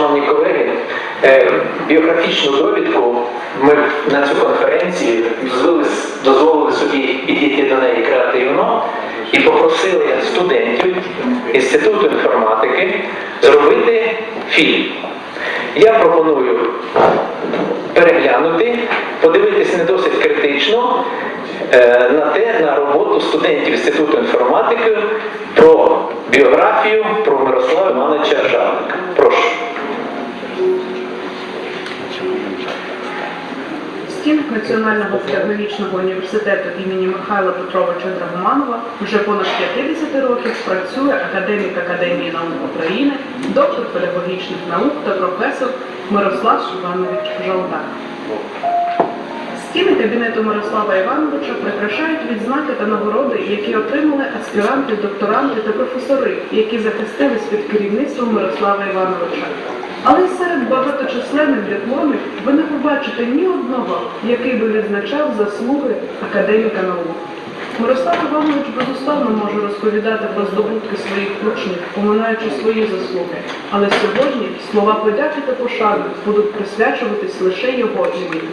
Шановні колеги, е, біографічну довідку ми на цю конференцію дозволили, собі підійти до неї креативно і попросили студентів Інституту інформатики зробити фільм. Я пропоную переглянути, подивитись не досить критично е, на те, на роботу студентів Інституту інформатики про біографію про Мирослава Івановича Жавника. Прошу. Стінок Національного педагогічного університету імені Михайла Петровича Драгоманова вже понад 50 років працює академік Академії наук України, доктор педагогічних наук та професор Мирослав Іванович Жолдак. Стіни кабінету Мирослава Івановича прикрашають відзнаки та нагороди, які отримали аспіранти, докторанти та професори, які захистились під керівництвом Мирослава Івановича. Але серед багаточисленних дипломів ви не побачите ні одного, який би відзначав заслуги академіка наук. Мирослав Іванович безусловно може розповідати про здобутки своїх учнів, поминаючи свої заслуги. Але сьогодні слова подяки та пошани будуть присвячуватись лише його імені.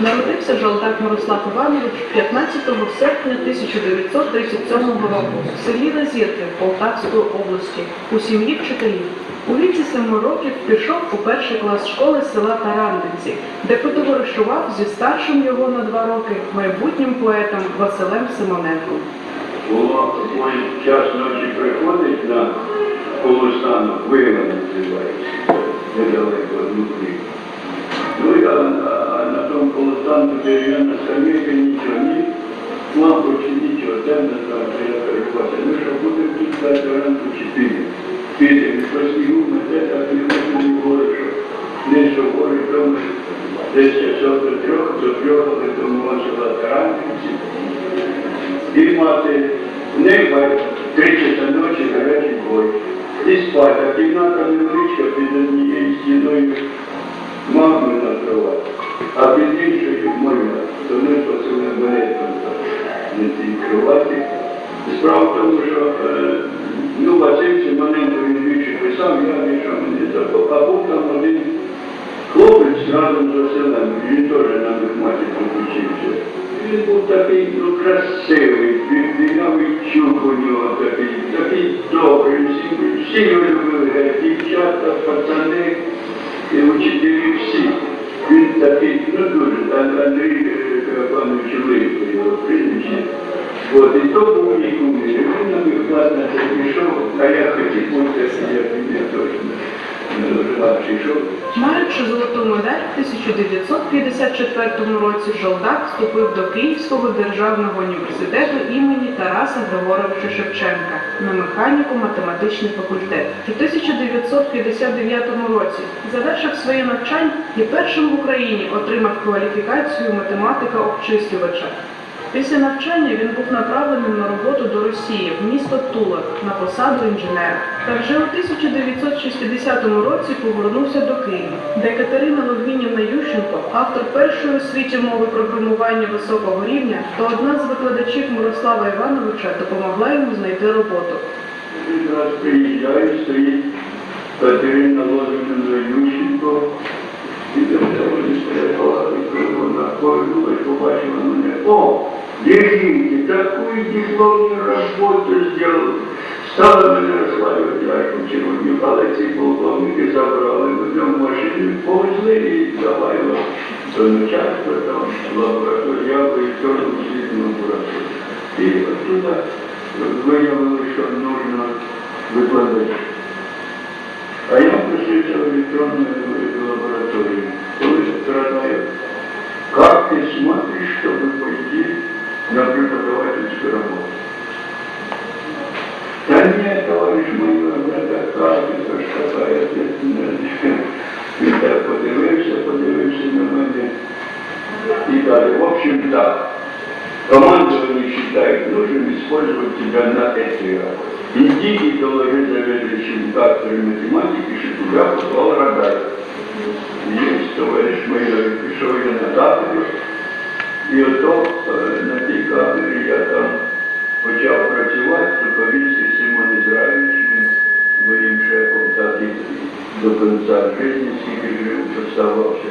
Народився Жолдак Мирослав Іванович 15 серпня 1937 року в селі Лазірки Полтавської області у сім'ї вчителів. У віці 7 років пішов у перший клас школи села Тарандинці, де потоваришував зі старшим його на два роки майбутнім поетом Василем Симоненком. Було ой, час ночі приходить на полустану, вила називається, недалеко внутрі. Ну я на тому полустану дерев'яна скамейка, нічого, ні лампочки, нічого, темно там, де я перехватив. Ну що будемо тут ранку чотири. Підемо, по снігу мете, так не не говорить, що що говорить, тому що десь часов до трьох, до трьох, але тому села Таранківці. І мати не мать три часа ночі гарячий бой. І спати, а кімната невеличка під однією стіною мами на кроваті, а під іншою моя. То ми посили беретом на цій кроваті. Справа в тому, що більше мені забув. А був там один хлопець разом з Василем, він теж на математику вчився. Він був такий ну, красивий, білявий чуб у нього такий, такий добрий, всі, всі його любили, геть, дівчата, пацани, і учителі всі. Він такий, ну дуже, Ан- Андрій е, Павлович Липко його прізвище. От, і то був мій кумир. І Він на мій клас на це пішов, а я хотів бути, як він я точно. Маючи золоту медаль, в 1954 році Жолдак вступив до Київського державного університету імені Тараса Григоровича Шевченка на механіко-математичний факультет. У 1959 році завершив своє навчання і першим в Україні отримав кваліфікацію математика-обчислювача. Після навчання він був направлений на роботу до Росії в місто Тула на посаду інженера. Та вже у 1960 році повернувся до Києва, де Катерина Логвінівна Ющенко, автор першої у світі мови програмування високого рівня, та одна з викладачів Мирослава Івановича допомогла йому знайти роботу. Раз приїжджає, стоїть Катерина Володимирівна Ющенко, і там вона побачила мене. О, держите, такую дипломную работу сделал. Стала мене розслабити, як у червоні палиці полковники забрали, мене в машину повезли і давай до начальства там лабораторія, електронну світну лабораторію. І оттуда виявили, що нужно викладати. А я просився в электронную на преподавательскую работу? Да нет, товарищ майор, це ж така ответственность. Він так подивився, подивився на мене. І далі, в общем, так. Командование считает нужным использовать тебя на этой работе. Иди и доложи заведующему кафедрой математики, что тебя позвал Радай. Есть, товарищ майор, пішов я на кафедру, і ото е, на тій кафедрі я там почав працювати, то повівся Симон Ізраїльович, він моїм шефом так і до кінця життя, скільки жив, оставався.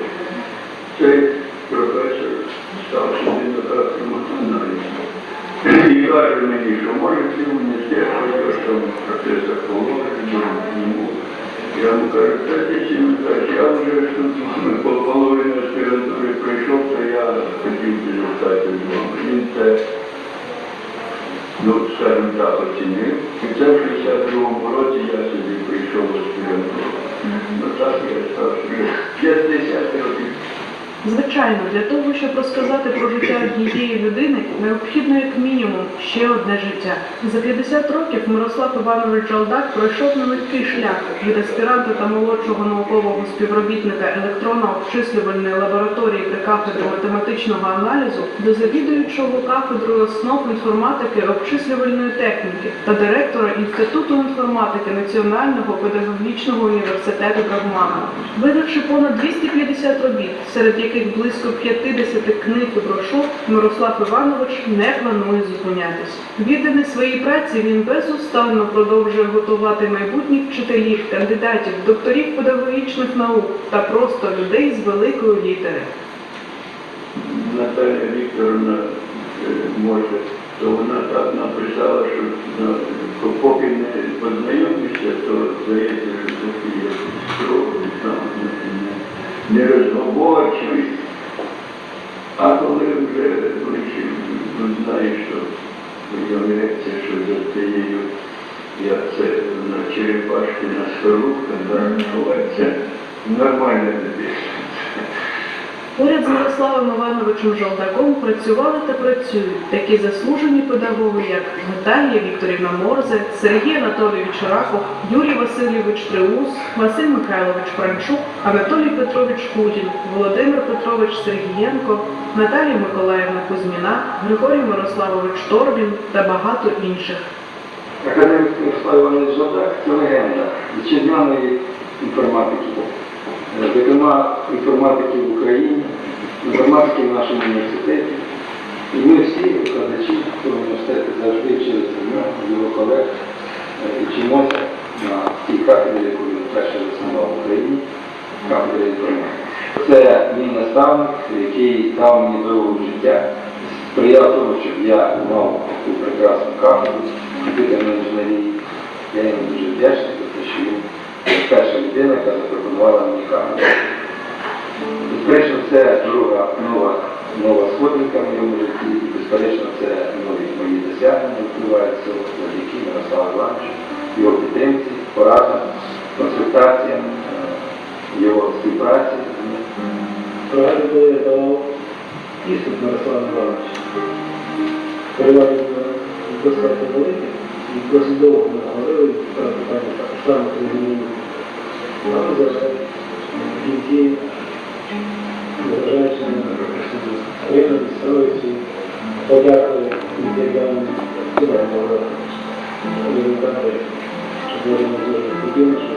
Цей професор став доктором аналізу. І каже мені, що може ти в університет, я там професор положення, йому. Я йому кажу, це ти каже, я вже по половині аспірантури прийшов, то я хотів би zostaти з вами. Він це, ну, скажімо так, оцінив. І це в 62-му році я собі прийшов в аспірантуру. Ну так я став, що 50 років. Звичайно, для того, щоб розказати про життя однієї людини, необхідно як мінімум ще одне життя. За 50 років Мирослав Іванович Жалдак пройшов нелегкий шлях від аспіранта та молодшого наукового співробітника електронно-обчислювальної лабораторії при кафедрі математичного аналізу до завідуючого кафедрою основ інформатики обчислювальної техніки та директора Інституту інформатики Національного педагогічного університету Драгмана. Видавши понад 250 робіт, серед яких близько 50 книг і брошур, Мирослав Іванович не планує зупинятись. Відданий своїй праці він безустанно продовжує готувати майбутніх вчителів, кандидатів, докторів педагогічних наук та просто людей з великої літери. Наталя Вікторовна е, може, то вона так написала, що ну, поки не познайомишся, то здається, що такий як строгий, там, не- не. А коли вже ну, знаєш, що виявляється, що за тією, як це на черепашки на це нормальна людина. Поряд з Мирославом Івановичем Жолдаком працювали та працюють такі заслужені педагоги, як Наталія Вікторівна Морзе, Сергій Анатолійович Раков, Юрій Васильович Триус, Василь Михайлович Франчук, Анатолій Петрович Кудін, Володимир Петрович Сергієнко, Наталія Миколаївна Кузьміна, Григорій Мирославович Торбін та багато інших. Академік Мирослав Іванович Жодак це легенда вітчизняної інформатики. Е, Зокрема, інформатики в Україні, інформатики в нашому університеті. І ми всі, викладачі цього університету, завжди нього, в його колег, е, і вчимося на тій кафедрі, яку він перше заснував в Україні, кафедрі інформатики. Це мій наставник, який дав мені дорогу життя, сприяв тому, щоб я мав таку прекрасну кафедру комп'ютерної інженерії. Я йому дуже вдячний за що він перша людина, яка запропонувала мені кафедру. Це друга нова, нова сходинка в моєму житті, і безперечно, це нові мої досягнення відбуваються завдяки Мирославу Івановичу, його підтримці, порадам, консультаціям, е, його співпраці. Пригадую, давав іспит Мирослав Іванович. Переважно достатньо великий, і досить довго ми говорили про питання саме телевізійні. Але зараз на подякую і дякую. студентам за результати, щоб вони дуже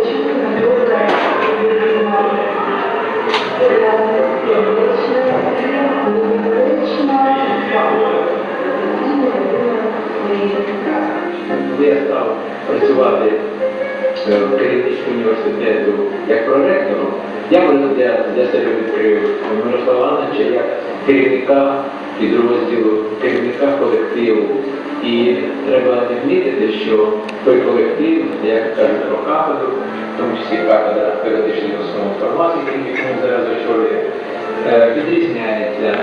працювати е, в керівництві університету як проректором, я для, для себе відкрив Мирослава Івановича як керівника підрозділу, керівника колективу. І треба відмітити, що той колектив, як кажуть про кафедру, в тому числі кафедра теоретичної основи інформатики, яку ми зараз очолюємо, е, відрізняється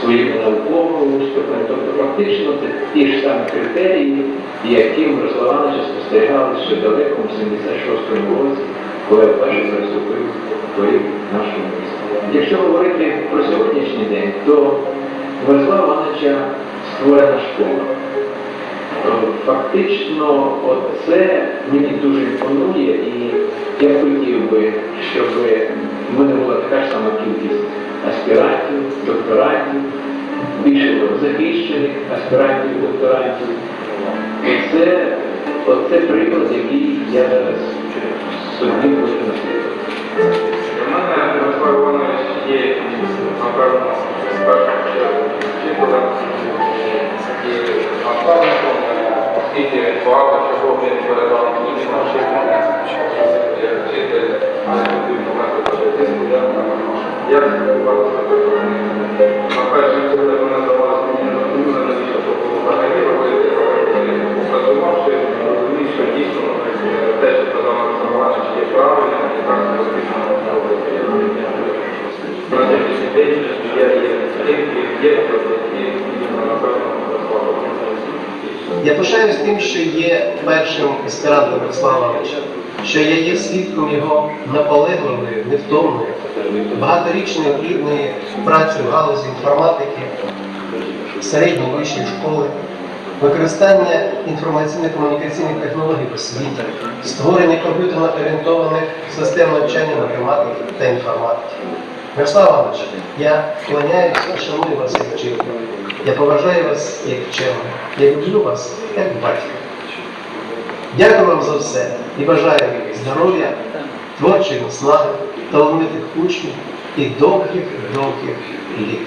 своєму науковому успіху. Тобто фактично це ті ж самі критерії, які Мирослав Іванович спостерігали ще далеко в 76-му році, коли вперше приступив до нашого міста. Якщо говорити про сьогоднішній день, то Мирослава Івановича створена школа. Е, Фактично, це мені дуже імпонує, і я хотів би, щоб в мене була така ж сама кількість аспірантів, докторантів, більше захищених аспірантів, докторантів. І це, оце приклад, який я зараз собі хочу наслідувати. У мене Іванович є, напевно, з першого чергу вчителем і багато чого він передав навчив мене, вчитель я пишаюсь тим, що є першим Мирослава Івановича, що я є свідком його наполегливої, невтомної, багаторічної плідної праці в галузі інформатики, середньої вищої школи, використання інформаційно-комунікаційних технологій в освіті, створення комп'ютерно орієнтованих систем навчання математики та інформатики. Мирослав Іванович, я вклоняюся шаную вас як вчителя. Я поважаю вас як вченого. Я люблю вас як батька. Дякую вам за все і бажаю здоров'я, творчої наснаги, талановитих учнів і довгих-довгих літ.